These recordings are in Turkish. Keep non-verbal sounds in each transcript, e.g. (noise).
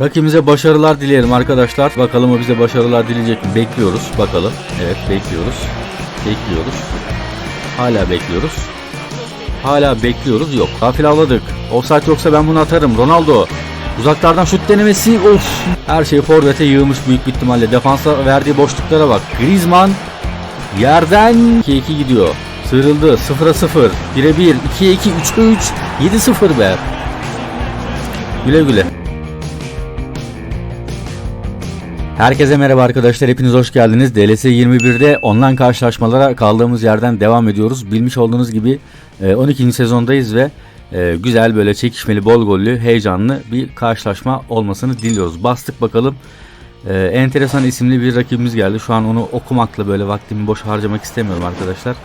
Rakibimize başarılar dileyelim arkadaşlar. Bakalım o bize başarılar dileyecek mi? Bekliyoruz. Bakalım. Evet bekliyoruz. Bekliyoruz. Hala bekliyoruz. Hala bekliyoruz. Yok. Gafil avladık. Offside yoksa ben bunu atarım. Ronaldo. Uzaklardan şut denemesi. Of. Her şey forvete yığılmış büyük bir ihtimalle. Defansa verdiği boşluklara bak. Griezmann yerden 2-2 gidiyor. Sıyrıldı. 0'a 0. 1'e 1. 2'ye 2. 3'e 3. 7-0 be. Güle güle. Herkese merhaba arkadaşlar. Hepiniz hoş geldiniz. DLS 21'de online karşılaşmalara kaldığımız yerden devam ediyoruz. Bilmiş olduğunuz gibi e, 12. sezondayız ve e, güzel böyle çekişmeli, bol gollü, heyecanlı bir karşılaşma olmasını diliyoruz. Bastık bakalım. E, enteresan isimli bir rakibimiz geldi. Şu an onu okumakla böyle vaktimi boş harcamak istemiyorum arkadaşlar.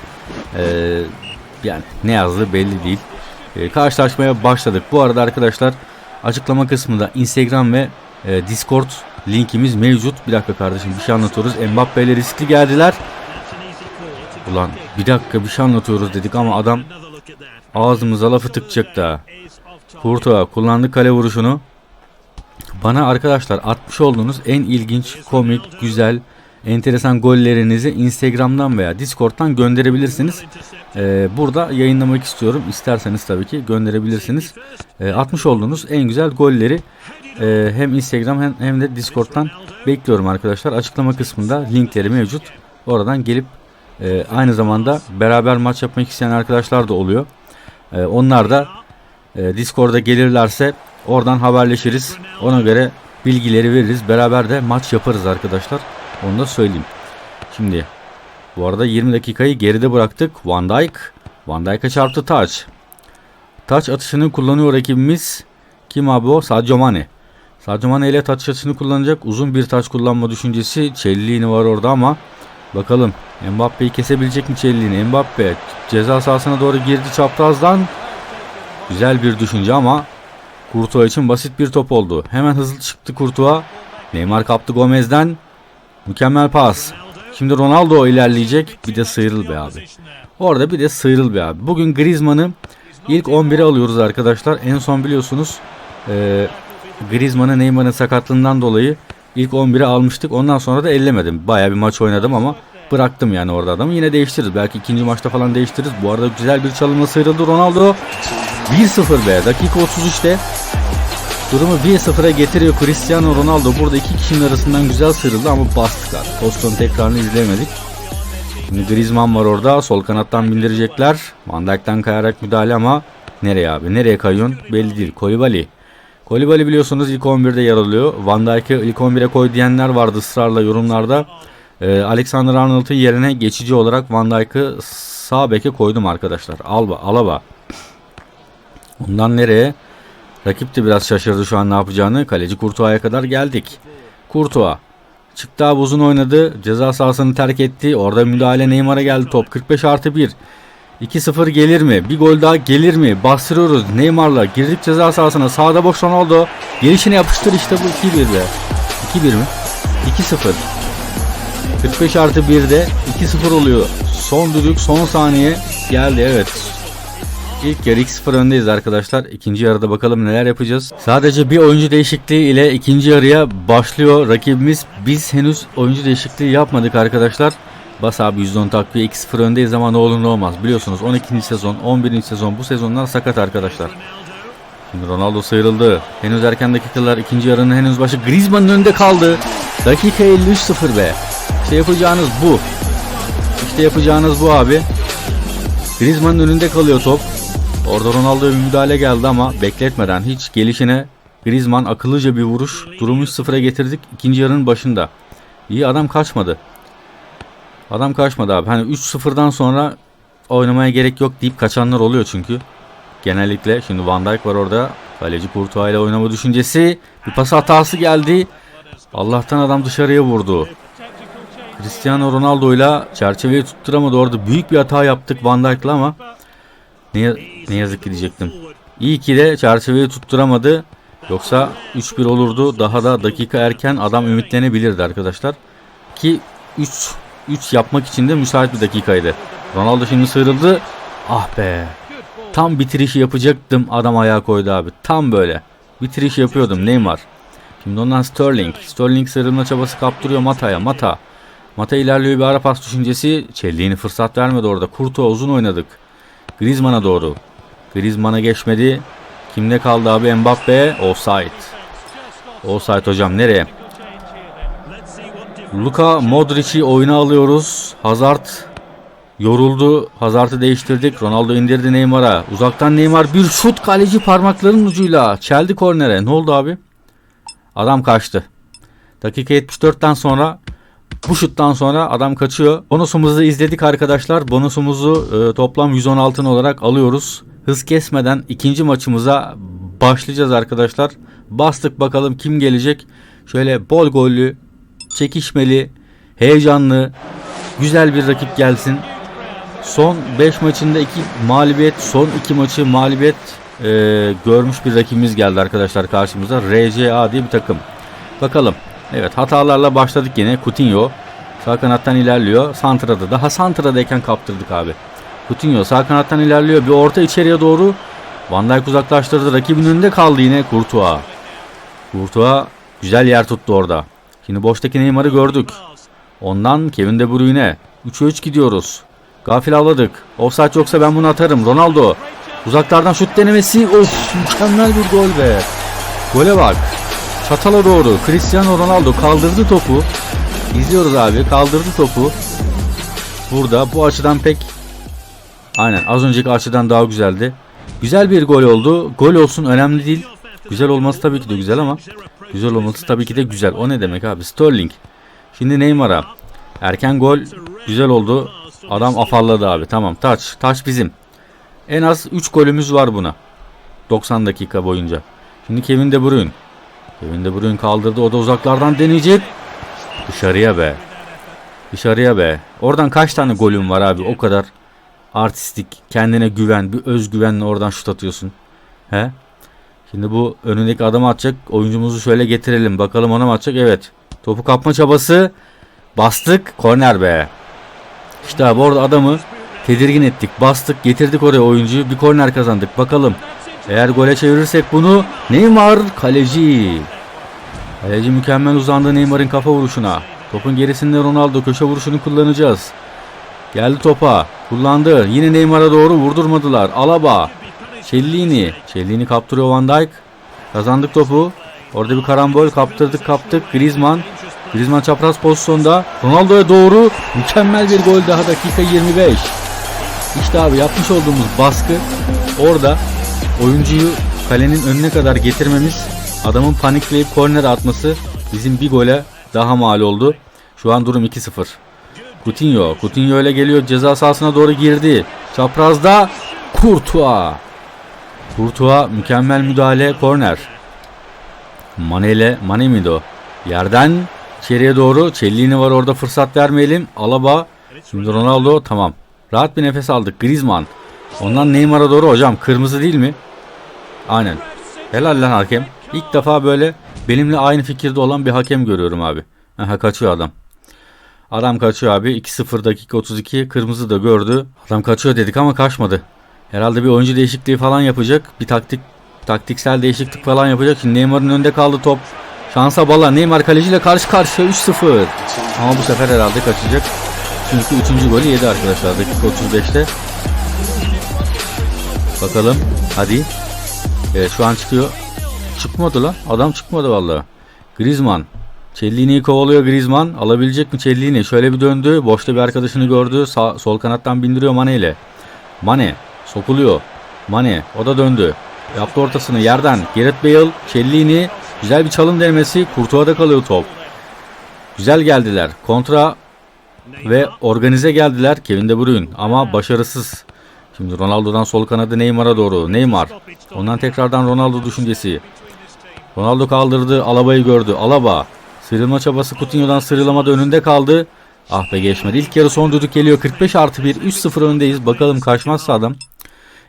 E, yani ne yazdığı belli değil. E, karşılaşmaya başladık. Bu arada arkadaşlar açıklama kısmında Instagram ve e, Discord linkimiz mevcut. Bir dakika kardeşim bir şey anlatıyoruz. Mbappe riskli geldiler. Ulan bir dakika bir şey anlatıyoruz dedik ama adam ağzımıza lafı tıkacak da. Kurtuğa kullandı kale vuruşunu. Bana arkadaşlar atmış olduğunuz en ilginç, komik, güzel, enteresan gollerinizi Instagram'dan veya Discord'dan gönderebilirsiniz. Ee, burada yayınlamak istiyorum. İsterseniz tabii ki gönderebilirsiniz. Ee, atmış olduğunuz en güzel golleri e, hem Instagram hem, hem de Discord'dan bekliyorum arkadaşlar. Açıklama kısmında linkleri mevcut. Oradan gelip e, aynı zamanda beraber maç yapmak isteyen arkadaşlar da oluyor. E, onlar da e, Discord'a gelirlerse oradan haberleşiriz. Ona göre bilgileri veririz. Beraber de maç yaparız arkadaşlar. Onu da söyleyeyim. Şimdi bu arada 20 dakikayı geride bıraktık. Van Dijk. Van Dijk'a çarptı taç. Taç atışını kullanıyor rakibimiz. Kim abi o? Sadio Mane. Sadio Mane ile taç atışını kullanacak. Uzun bir taç kullanma düşüncesi. Çelliğini var orada ama bakalım Mbappe'yi kesebilecek mi Çelliğini? Mbappe ceza sahasına doğru girdi çaprazdan. Güzel bir düşünce ama Kurtuğa için basit bir top oldu. Hemen hızlı çıktı Kurtuğa. Neymar kaptı Gomez'den. Mükemmel pas. Şimdi Ronaldo ilerleyecek. Bir de sıyrıl be abi. Orada bir de sıyrıl be abi. Bugün Griezmann'ı ilk 11'e alıyoruz arkadaşlar. En son biliyorsunuz e, Griezmann'ı Neymar'ın sakatlığından dolayı ilk 11'e almıştık. Ondan sonra da ellemedim. Baya bir maç oynadım ama bıraktım yani orada adamı. Yine değiştiririz. Belki ikinci maçta falan değiştiririz. Bu arada güzel bir çalımla sıyrıldı Ronaldo. 1-0 be. Dakika 33'te Durumu 1-0'a getiriyor Cristiano Ronaldo. Burada iki kişinin arasından güzel sıyrıldı ama bastılar. Postun tekrarını izlemedik. Şimdi Griezmann var orada. Sol kanattan bindirecekler. Van Dijk'ten kayarak müdahale ama nereye abi? Nereye kayıyorsun? Belli değil. Kolibali. Kolibali biliyorsunuz ilk 11'de yer alıyor. Van Dijk'ı ilk 11'e koy diyenler vardı ısrarla yorumlarda. Ee, Alexander Arnold'un yerine geçici olarak Van Dijk'ı sağ beke koydum arkadaşlar. Alba, Alaba. Ondan nereye? Rakip de biraz şaşırdı şu an ne yapacağını. Kaleci Kurtuğa'ya kadar geldik. Kurtuğa. Çıktı abi uzun oynadı. Ceza sahasını terk etti. Orada müdahale Neymar'a geldi top. 45 artı 1. 2-0 gelir mi? Bir gol daha gelir mi? Bastırıyoruz Neymar'la. Girdik ceza sahasına. Sağda boş Ronaldo. Gelişine yapıştır işte bu 2-1 be. 2-1 mi? 2-0. 45 artı 1'de 2-0 oluyor. Son düdük son saniye geldi evet. İlk yarı 2-0 öndeyiz arkadaşlar. İkinci yarıda bakalım neler yapacağız. Sadece bir oyuncu değişikliği ile ikinci yarıya başlıyor rakibimiz. Biz henüz oyuncu değişikliği yapmadık arkadaşlar. Bas abi %10 takviye 2-0 öndeyiz ama ne olur ne olmaz. Biliyorsunuz 12. sezon, 11. sezon bu sezonlar sakat arkadaşlar. Şimdi Ronaldo sıyrıldı. Henüz erken dakikalar ikinci yarının henüz başı. Griezmann'ın önünde kaldı. Dakika 53-0 be. İşte yapacağınız bu. İşte yapacağınız bu abi. Griezmann'ın önünde kalıyor top. Orada Ronaldo'ya bir müdahale geldi ama bekletmeden hiç gelişine Griezmann akıllıca bir vuruş. Durumu 3-0'a getirdik ikinci yarının başında. İyi adam kaçmadı. Adam kaçmadı abi. Hani 3-0'dan sonra oynamaya gerek yok deyip kaçanlar oluyor çünkü. Genellikle şimdi Van Dijk var orada. Kaleci Courtois ile oynama düşüncesi. Bir pas hatası geldi. Allah'tan adam dışarıya vurdu. Cristiano Ronaldo ile çerçeveyi tutturamadı orada. Büyük bir hata yaptık Van Dijk'la ama ne, ne yazık ki diyecektim. İyi ki de çerçeveyi tutturamadı. Yoksa 3-1 olurdu. Daha da dakika erken adam ümitlenebilirdi arkadaşlar. Ki 3 3 yapmak için de müsait bir dakikaydı. Ronaldo şimdi sıyrıldı. Ah be. Tam bitirişi yapacaktım. Adam ayağa koydu abi. Tam böyle. Bitiriş yapıyordum Neymar. Şimdi ondan Sterling. Sterling sarılma çabası kaptırıyor Mata'ya. Mata. Mata ilerliyor bir ara pas düşüncesi. Çelliğini fırsat vermedi orada. Kurtuğa uzun oynadık. Griezmann'a doğru. Griezmann'a geçmedi. Kimde kaldı abi Mbappe? Offside. Offside hocam nereye? Luka Modric'i oyuna alıyoruz. Hazard yoruldu. Hazard'ı değiştirdik. Ronaldo indirdi Neymar'a. Uzaktan Neymar bir şut kaleci parmaklarının ucuyla çeldi kornere. Ne oldu abi? Adam kaçtı. Dakika 74'ten sonra bu şuttan sonra adam kaçıyor. Bonusumuzu izledik arkadaşlar. Bonusumuzu e, toplam 116 olarak alıyoruz. Hız kesmeden ikinci maçımıza başlayacağız arkadaşlar. Bastık bakalım kim gelecek. Şöyle bol gollü, çekişmeli, heyecanlı, güzel bir rakip gelsin. Son 5 maçında 2 mağlubiyet, son 2 maçı mağlubiyet e, görmüş bir rakibimiz geldi arkadaşlar karşımıza. RCA diye bir takım. Bakalım. Evet hatalarla başladık yine. Coutinho sağ kanattan ilerliyor. Santra'da daha Santra'dayken kaptırdık abi. Coutinho sağ kanattan ilerliyor. Bir orta içeriye doğru. Van Dijk uzaklaştırdı. Rakibin önünde kaldı yine Courtois. Courtois güzel yer tuttu orada. Şimdi boştaki Neymar'ı gördük. Ondan Kevin De Bruyne. 3'e 3 gidiyoruz. Gafil avladık. Offside yoksa ben bunu atarım. Ronaldo. Uzaklardan şut denemesi. Of mükemmel bir gol be. Gole bak. Çatala doğru. Cristiano Ronaldo kaldırdı topu. İzliyoruz abi. Kaldırdı topu. Burada bu açıdan pek Aynen az önceki açıdan daha güzeldi. Güzel bir gol oldu. Gol olsun önemli değil. Güzel olması tabii ki de güzel ama güzel olması tabii ki de güzel. O ne demek abi? Sterling. Şimdi Neymar'a. Erken gol güzel oldu. Adam afalladı abi. Tamam taç. Taç bizim. En az 3 golümüz var buna. 90 dakika boyunca. Şimdi Kevin De Bruyne. Kevin De Bruyne kaldırdı. O da uzaklardan deneyecek. Dışarıya be. Dışarıya be. Oradan kaç tane golüm var abi? O kadar artistik, kendine güven, bir özgüvenle oradan şut atıyorsun. He? Şimdi bu önündeki adamı atacak. Oyuncumuzu şöyle getirelim. Bakalım ona mı atacak? Evet. Topu kapma çabası. Bastık. Korner be. İşte abi orada adamı tedirgin ettik. Bastık. Getirdik oraya oyuncuyu. Bir korner kazandık. Bakalım. Eğer gole çevirirsek bunu Neymar kaleci. Kaleci mükemmel uzandı Neymar'ın kafa vuruşuna. Topun gerisinde Ronaldo köşe vuruşunu kullanacağız. Geldi topa. Kullandı. Yine Neymar'a doğru vurdurmadılar. Alaba. Cellini. Cellini kaptırıyor Van Dijk. Kazandık topu. Orada bir karambol kaptırdık kaptık. Griezmann. Griezmann çapraz pozisyonda. Ronaldo'ya doğru mükemmel bir gol daha dakika 25. İşte abi yapmış olduğumuz baskı orada oyuncuyu kalenin önüne kadar getirmemiz adamın panikleyip korner atması bizim bir gole daha mal oldu. Şu an durum 2-0. Coutinho. Coutinho ile geliyor. Ceza sahasına doğru girdi. Çaprazda Courtois. Courtois mükemmel müdahale. Korner. Mane ile Mane miydi o? Yerden içeriye doğru. Çelliğini var orada fırsat vermeyelim. Alaba. Şimdi Ronaldo. Tamam. Rahat bir nefes aldık. Griezmann. Ondan Neymar'a doğru hocam. Kırmızı değil mi? Aynen. Helal lan hakem. İlk defa böyle benimle aynı fikirde olan bir hakem görüyorum abi. Aha kaçıyor adam. Adam kaçıyor abi. 2-0 dakika 32. Kırmızı da gördü. Adam kaçıyor dedik ama kaçmadı. Herhalde bir oyuncu değişikliği falan yapacak. Bir taktik taktiksel değişiklik falan yapacak. Şimdi Neymar'ın önünde kaldı top. Şansa bala. Neymar kaleciyle karşı karşıya 3-0. Ama bu sefer herhalde kaçacak. Çünkü 3. golü yedi arkadaşlar dakika 35'te. Bakalım. Hadi. Evet şu an çıkıyor. Çıkmadı lan. Adam çıkmadı vallahi. Griezmann. Cellini'yi kovalıyor Griezmann. Alabilecek mi Cellini? Şöyle bir döndü. Boşta bir arkadaşını gördü. Sağ, sol kanattan bindiriyor Mane ile. Mane. Sokuluyor. Mane. O da döndü. Yaptı ortasını yerden. Gareth Bale. Cellini. Güzel bir çalım denemesi. Kurtuva'da kalıyor top. Güzel geldiler. Kontra ve organize geldiler Kevin De Bruyne ama başarısız. Şimdi Ronaldo'dan sol kanadı Neymar'a doğru. Neymar. Ondan tekrardan Ronaldo düşüncesi. Ronaldo kaldırdı. Alaba'yı gördü. Alaba. Sıyrılma çabası Coutinho'dan sıyrılamada önünde kaldı. Ah be geçmedi. İlk yarı son düdük geliyor. 45 artı 1. 3-0 öndeyiz. Bakalım kaçmazsa adam.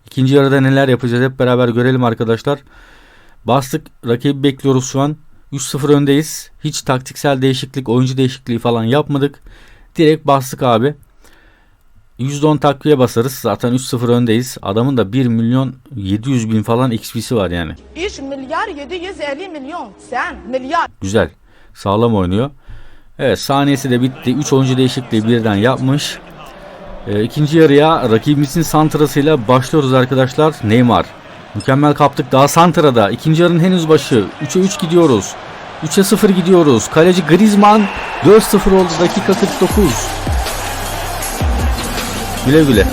İkinci yarıda neler yapacağız hep beraber görelim arkadaşlar. Bastık. Rakibi bekliyoruz şu an. 3-0 öndeyiz. Hiç taktiksel değişiklik, oyuncu değişikliği falan yapmadık. Direkt bastık abi. %10 takviye basarız. Zaten 3-0 öndeyiz. Adamın da 1 milyon 700 bin falan XP'si var yani. 3 milyar 750 milyon sen milyar. Güzel. Sağlam oynuyor. Evet saniyesi de bitti. 3 oyuncu değişikliği birden yapmış. Ee, ikinci yarıya rakibimizin santrasıyla başlıyoruz arkadaşlar. Neymar. Mükemmel kaptık daha santrada. İkinci yarının henüz başı. 3'e 3 gidiyoruz. 3'e 0 gidiyoruz. Kaleci Griezmann 4-0 oldu dakika 49. Güle güle.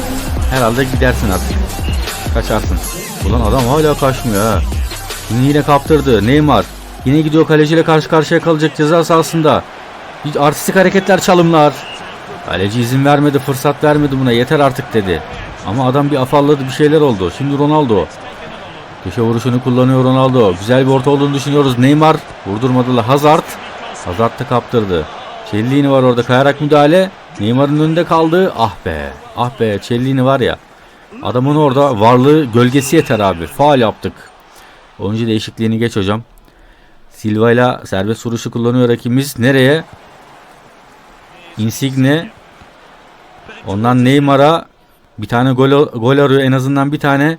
Herhalde gidersin artık. Kaçarsın. Ulan adam hala kaçmıyor ha. Yine, kaptırdı. Neymar. Yine gidiyor kaleciyle karşı karşıya kalacak ceza sahasında. Artistik hareketler çalımlar. Kaleci izin vermedi fırsat vermedi buna yeter artık dedi. Ama adam bir afalladı bir şeyler oldu. Şimdi Ronaldo. Köşe vuruşunu kullanıyor Ronaldo. Güzel bir orta olduğunu düşünüyoruz. Neymar vurdurmadılar. Hazard. Hazard da kaptırdı. Cellini var orada kayarak müdahale. Neymar'ın önünde kaldı. Ah be. Ah be Cellini var ya. Adamın orada varlığı gölgesi yeter abi. Faal yaptık. Oyuncu değişikliğini geç hocam. Silva ile serbest vuruşu kullanıyor rakibimiz. Nereye? Insigne. Ondan Neymar'a bir tane gol, gol arıyor. En azından bir tane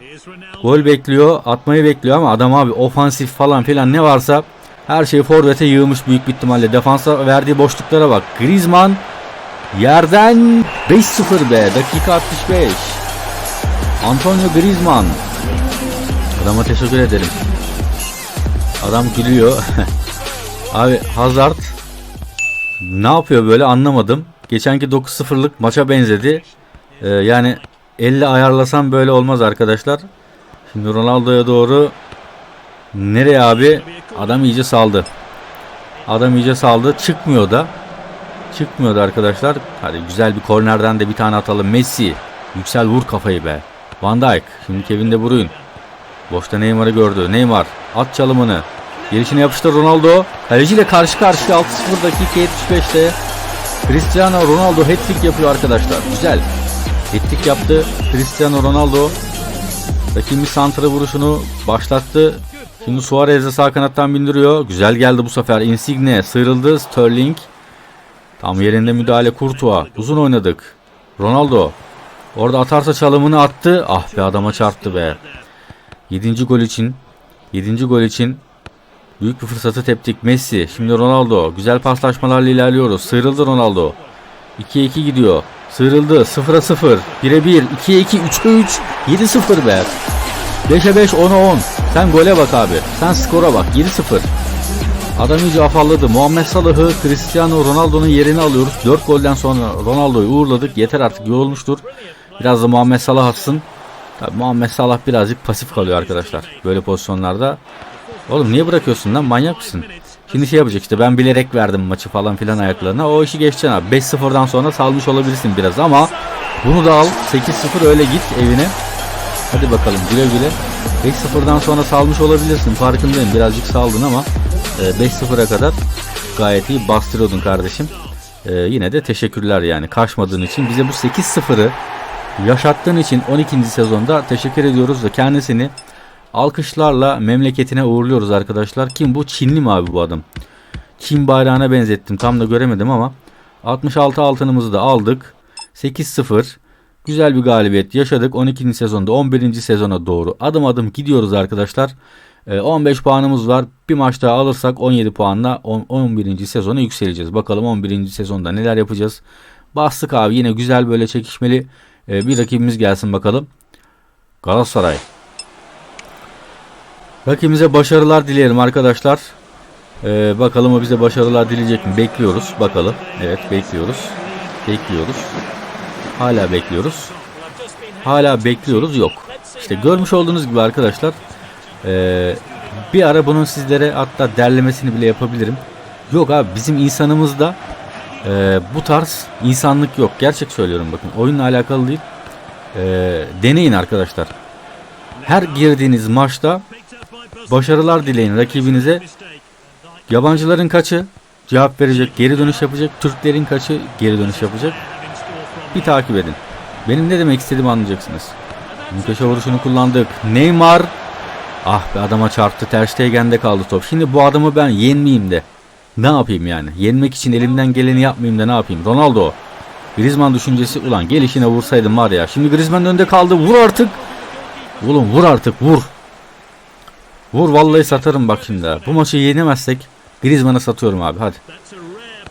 gol bekliyor. Atmayı bekliyor ama adam abi ofansif falan filan ne varsa her şeyi forvete yığmış büyük bir ihtimalle. Defansa verdiği boşluklara bak. Griezmann yerden 5-0 be. Dakika 65. Antonio Griezmann. Adama teşekkür ederim. Adam gülüyor. (laughs) Abi Hazard ne yapıyor böyle anlamadım. Geçenki 9-0'lık maça benzedi. Ee, yani elle ayarlasam böyle olmaz arkadaşlar. Şimdi Ronaldo'ya doğru nereye abi? Adam iyice saldı. Adam iyice saldı. Çıkmıyor da. Çıkmıyordu arkadaşlar. Hadi güzel bir kornerden de bir tane atalım. Messi. Yüksel vur kafayı be. Van Dijk. Şimdi Kevin De Bruyne. Boşta Neymar'ı gördü. Neymar at çalımını. Gelişine yapıştır Ronaldo. Kaleciyle karşı karşıya 6-0 dakika 75'te. Cristiano Ronaldo hat-trick yapıyor arkadaşlar. Güzel. Hat-trick yaptı Cristiano Ronaldo. Rakibimiz santra vuruşunu başlattı. Şimdi Suarez'e sağ kanattan bindiriyor. Güzel geldi bu sefer. Insigne sıyrıldı. Sterling. Tam yerinde müdahale Courtois. Uzun oynadık. Ronaldo. Orada atarsa çalımını attı. Ah be adama çarptı be. 7. gol için 7. gol için büyük bir fırsatı teptik. Messi, şimdi Ronaldo. Güzel paslaşmalarla ilerliyoruz. Sıyrıldı Ronaldo. 2'ye 2 gidiyor. Sıyrıldı. 0'a 0. 1'e 1. 2'ye 2. 3'e 3. 7-0 be. 5'e 5. 10'a 10. Sen gole bak abi. Sen skora bak. 7-0. Adam iyice afalladı. Muhammed Salah'ı Cristiano Ronaldo'nun yerini alıyoruz. 4 golden sonra Ronaldo'yu uğurladık. Yeter artık yorulmuştur. Biraz da Muhammed Salah atsın. Tabii Muhammed Salah birazcık pasif kalıyor arkadaşlar. Böyle pozisyonlarda. Oğlum niye bırakıyorsun lan manyak mısın? Şimdi şey yapacak işte ben bilerek verdim maçı falan filan ayaklarına. O işi geçeceksin abi. 5-0'dan sonra salmış olabilirsin biraz ama bunu da al. 8-0 öyle git evine. Hadi bakalım güle güle. 5-0'dan sonra salmış olabilirsin. Farkındayım birazcık saldın ama e, 5-0'a kadar gayet iyi bastırıyordun kardeşim. E, yine de teşekkürler yani. Kaçmadığın için bize bu 8-0'ı yaşattığın için 12. sezonda teşekkür ediyoruz ve kendisini alkışlarla memleketine uğurluyoruz arkadaşlar. Kim bu? Çinli mi abi bu adam? Çin bayrağına benzettim. Tam da göremedim ama 66 altınımızı da aldık. 8-0. Güzel bir galibiyet yaşadık. 12. sezonda 11. sezona doğru adım adım gidiyoruz arkadaşlar. Ee, 15 puanımız var. Bir maç daha alırsak 17 puanla 10 11. sezona yükseleceğiz. Bakalım 11. sezonda neler yapacağız. Bastık abi yine güzel böyle çekişmeli e, bir rakibimiz gelsin bakalım. Galatasaray. Rakibimize başarılar dileyelim arkadaşlar. Ee, bakalım o bize başarılar dileyecek mi? Bekliyoruz. Bakalım. Evet bekliyoruz. Bekliyoruz. Hala bekliyoruz. Hala bekliyoruz. Yok. İşte görmüş olduğunuz gibi arkadaşlar. ee, bir ara bunun sizlere hatta derlemesini bile yapabilirim. Yok abi bizim insanımızda ee, bu tarz insanlık yok. Gerçek söylüyorum bakın. Oyunla alakalı değil. Ee, deneyin arkadaşlar. Her girdiğiniz maçta başarılar dileyin rakibinize. Yabancıların kaçı cevap verecek, geri dönüş yapacak. Türklerin kaçı geri dönüş yapacak. Bir takip edin. Benim ne demek istediğimi anlayacaksınız. Köşe vuruşunu kullandık. Neymar Ah be adama çarptı. Ter Stegen'de kaldı top. Şimdi bu adamı ben yenmeyeyim de. Ne yapayım yani? Yenmek için elimden geleni yapmayayım da ne yapayım? Ronaldo. Griezmann düşüncesi ulan gelişine vursaydım var ya. Şimdi Griezmann önde kaldı. Vur artık. Oğlum vur artık vur. Vur vallahi satarım bak şimdi. Bu maçı yenemezsek Griezmann'ı satıyorum abi hadi.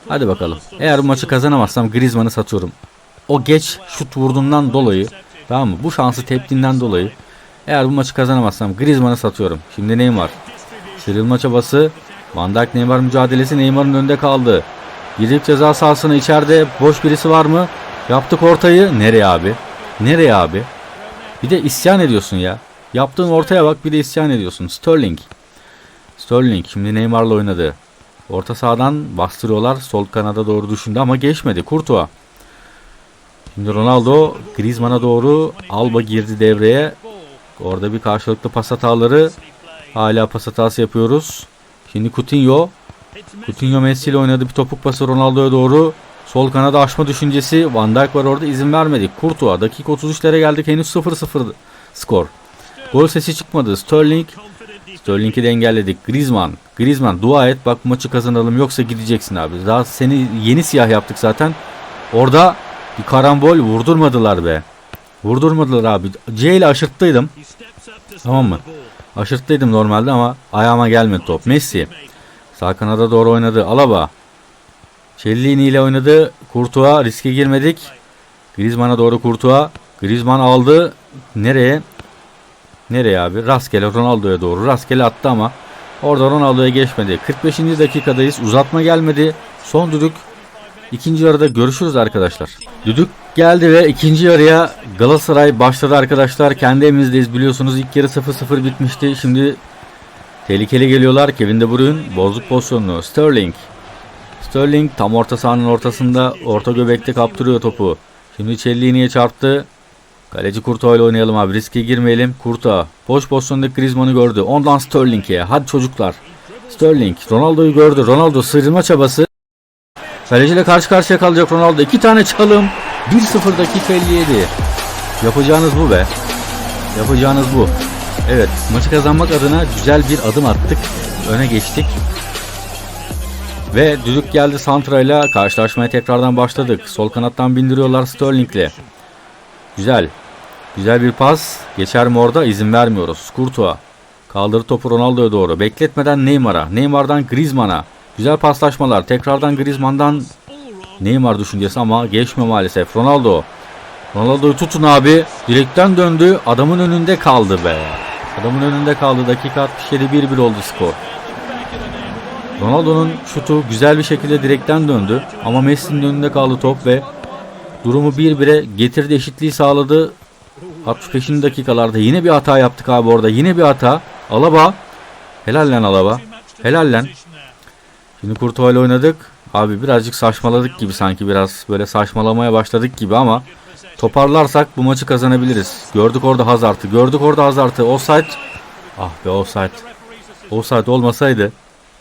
Hadi bakalım. Eğer bu maçı kazanamazsam Griezmann'ı satıyorum. O geç şut vurduğundan dolayı tamam mı? Bu şansı teptiğinden dolayı eğer bu maçı kazanamazsam Griezmann'ı satıyorum. Şimdi Neymar. Sıyrılma çabası. Van Dijk Neymar mücadelesi Neymar'ın önünde kaldı. Girip ceza sahasına içeride boş birisi var mı? Yaptık ortayı. Nereye abi? Nereye abi? Bir de isyan ediyorsun ya. Yaptığın ortaya bak bir de isyan ediyorsun. Sterling. Sterling şimdi Neymar'la oynadı. Orta sahadan bastırıyorlar. Sol kanada doğru düşündü ama geçmedi. Courtois. Şimdi Ronaldo Griezmann'a doğru Alba girdi devreye. Orada bir karşılıklı pas hataları. Hala pas hatası yapıyoruz. Şimdi Coutinho. Coutinho Messi ile oynadı bir topuk pası Ronaldo'ya doğru. Sol kanada aşma düşüncesi. Van Dijk var orada izin vermedi. Courtois dakika 33'lere geldik henüz 0-0 skor. Gol sesi çıkmadı. Sterling. Sterling'i de engelledik. Griezmann. Griezmann dua et bak maçı kazanalım yoksa gideceksin abi. Daha seni yeni siyah yaptık zaten. Orada bir karambol vurdurmadılar be. Vurdurmadılar abi. C ile aşırttıydım. Tamam mı? Aşırttıydım normalde ama ayağıma gelmedi top. Messi. Sağ kanada doğru oynadı. Alaba. Cellini ile oynadı. Courtois riske girmedik. Griezmann'a doğru Courtois. Griezmann aldı. Nereye? Nereye abi? Rastgele Ronaldo'ya doğru. Rastgele attı ama orada Ronaldo'ya geçmedi. 45. dakikadayız. Uzatma gelmedi. Son düdük. İkinci yarıda görüşürüz arkadaşlar. Düdük geldi ve ikinci yarıya Galatasaray başladı arkadaşlar. Kendi evimizdeyiz biliyorsunuz. İlk yarı 0-0 bitmişti. Şimdi tehlikeli geliyorlar. Kevin De Bruyne bozuk pozisyonlu. Sterling. Sterling tam orta sahanın ortasında orta göbekte kaptırıyor topu. Şimdi Cellini'ye çarptı. Kaleci Kurtuğa ile oynayalım abi. Riske girmeyelim. Kurtuğa. Boş pozisyondaki Griezmann'ı gördü. Ondan Sterling'e. Hadi çocuklar. Sterling. Ronaldo'yu gördü. Ronaldo sıyrılma çabası. Kaleciyle karşı karşıya kalacak Ronaldo. İki tane çalım. 1-0 dakika 57. Yapacağınız bu be. Yapacağınız bu. Evet maçı kazanmak adına güzel bir adım attık. Öne geçtik. Ve düdük geldi Santra ile karşılaşmaya tekrardan başladık. Sol kanattan bindiriyorlar Sterling'le. Güzel. Güzel bir pas. Geçer mi orada? İzin vermiyoruz. Courtois. Kaldırı topu Ronaldo'ya doğru. Bekletmeden Neymar'a. Neymar'dan Griezmann'a. Güzel paslaşmalar. Tekrardan Griezmann'dan Neymar düşüncesi ama geçmiyor maalesef. Ronaldo. Ronaldo'yu tutun abi. Direkten döndü. Adamın önünde kaldı be. Adamın önünde kaldı. Dakika 67 1-1 oldu skor. Ronaldo'nun şutu güzel bir şekilde direkten döndü. Ama Messi'nin önünde kaldı top ve durumu 1-1'e getirdi. Eşitliği sağladı. 65. dakikalarda yine bir hata yaptık abi orada. Yine bir hata. Alaba. Helal lan Alaba. Helal lan. Şimdi ile oynadık. Abi birazcık saçmaladık gibi sanki biraz böyle saçmalamaya başladık gibi ama toparlarsak bu maçı kazanabiliriz. Gördük orada Hazard'ı. Gördük orada Hazard'ı. Offside. Ah be offside. Offside olmasaydı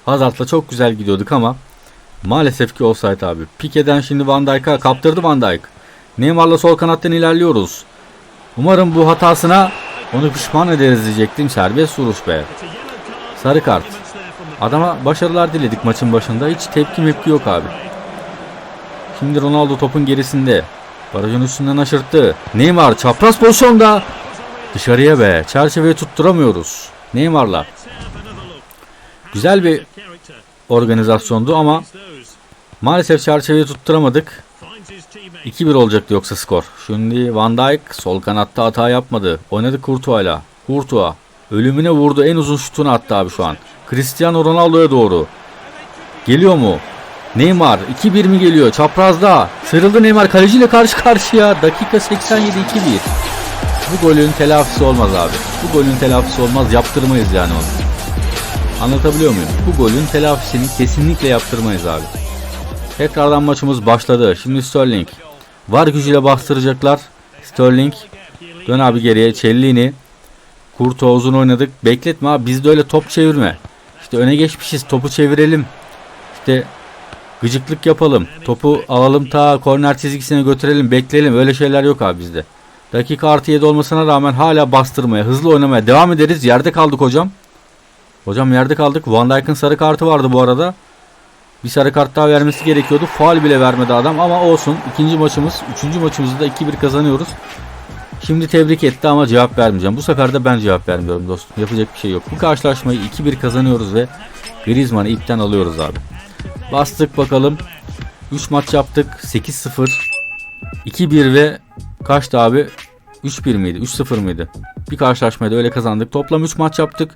Hazard'la çok güzel gidiyorduk ama maalesef ki offside abi. Pike'den şimdi Van Dijk'a kaptırdı Van Dijk. Neymar'la sol kanattan ilerliyoruz. Umarım bu hatasına onu pişman ederiz diyecektim. Serbest vuruş be. Sarı kart. Adama başarılar diledik maçın başında. Hiç tepki mepki yok abi. Şimdi Ronaldo topun gerisinde. Barajın üstünden aşırttı. Neymar çapraz pozisyonda. Dışarıya be. Çerçeveyi tutturamıyoruz. Neymar'la. Güzel bir organizasyondu ama maalesef çerçeveyi tutturamadık. 2-1 olacaktı yoksa skor. Şimdi Van Dijk sol kanatta hata yapmadı. Oynadı Courtois'la. Courtois ölümüne vurdu. En uzun şutunu attı abi şu an. Cristiano Ronaldo'ya doğru. Geliyor mu? Neymar 2-1 mi geliyor? Çaprazda. Sıyrıldı Neymar kaleciyle karşı karşıya. Dakika 87 2-1. Bu golün telafisi olmaz abi. Bu golün telafisi olmaz. Yaptırmayız yani onu. Anlatabiliyor muyum? Bu golün telafisini kesinlikle yaptırmayız abi. Tekrardan maçımız başladı. Şimdi Sterling. Var gücüyle bastıracaklar. Sterling. Dön abi geriye. Cellini. Kurto uzun oynadık. Bekletme abi. Bizde öyle top çevirme. İşte öne geçmişiz. Topu çevirelim. İşte gıcıklık yapalım. Topu alalım ta korner çizgisine götürelim. Bekleyelim. Öyle şeyler yok abi bizde. Dakika artı 7 olmasına rağmen hala bastırmaya, hızlı oynamaya devam ederiz. Yerde kaldık hocam. Hocam yerde kaldık. Van Dijk'ın sarı kartı vardı bu arada. Bir sarı kart daha vermesi gerekiyordu. Faal bile vermedi adam ama olsun. İkinci maçımız, üçüncü maçımızı da 2-1 kazanıyoruz. Şimdi tebrik etti ama cevap vermeyeceğim. Bu sefer de ben cevap vermiyorum dostum. Yapacak bir şey yok. Bu karşılaşmayı 2-1 kazanıyoruz ve Griezmann'ı ipten alıyoruz abi. Bastık bakalım. 3 maç yaptık. 8-0. 2-1 ve kaçtı abi? 3-1 miydi? 3-0 mıydı? Bir karşılaşmayı da öyle kazandık. Toplam 3 maç yaptık.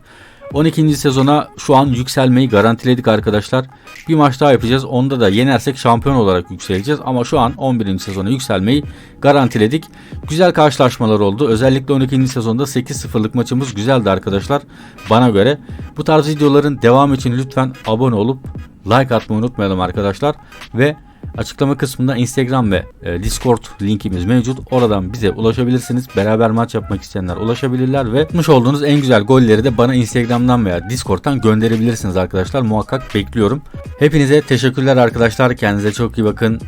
12. sezona şu an yükselmeyi garantiledik arkadaşlar. Bir maç daha yapacağız. Onda da yenersek şampiyon olarak yükseleceğiz. Ama şu an 11. sezona yükselmeyi garantiledik. Güzel karşılaşmalar oldu. Özellikle 12. sezonda 8-0'lık maçımız güzeldi arkadaşlar. Bana göre. Bu tarz videoların devamı için lütfen abone olup like atmayı unutmayalım arkadaşlar. Ve Açıklama kısmında Instagram ve e, Discord linkimiz mevcut. Oradan bize ulaşabilirsiniz. Beraber maç yapmak isteyenler ulaşabilirler ve yapmış olduğunuz en güzel golleri de bana Instagram'dan veya Discord'dan gönderebilirsiniz arkadaşlar. Muhakkak bekliyorum. Hepinize teşekkürler arkadaşlar. Kendinize çok iyi bakın.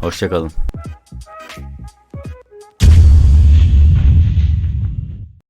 Hoşçakalın.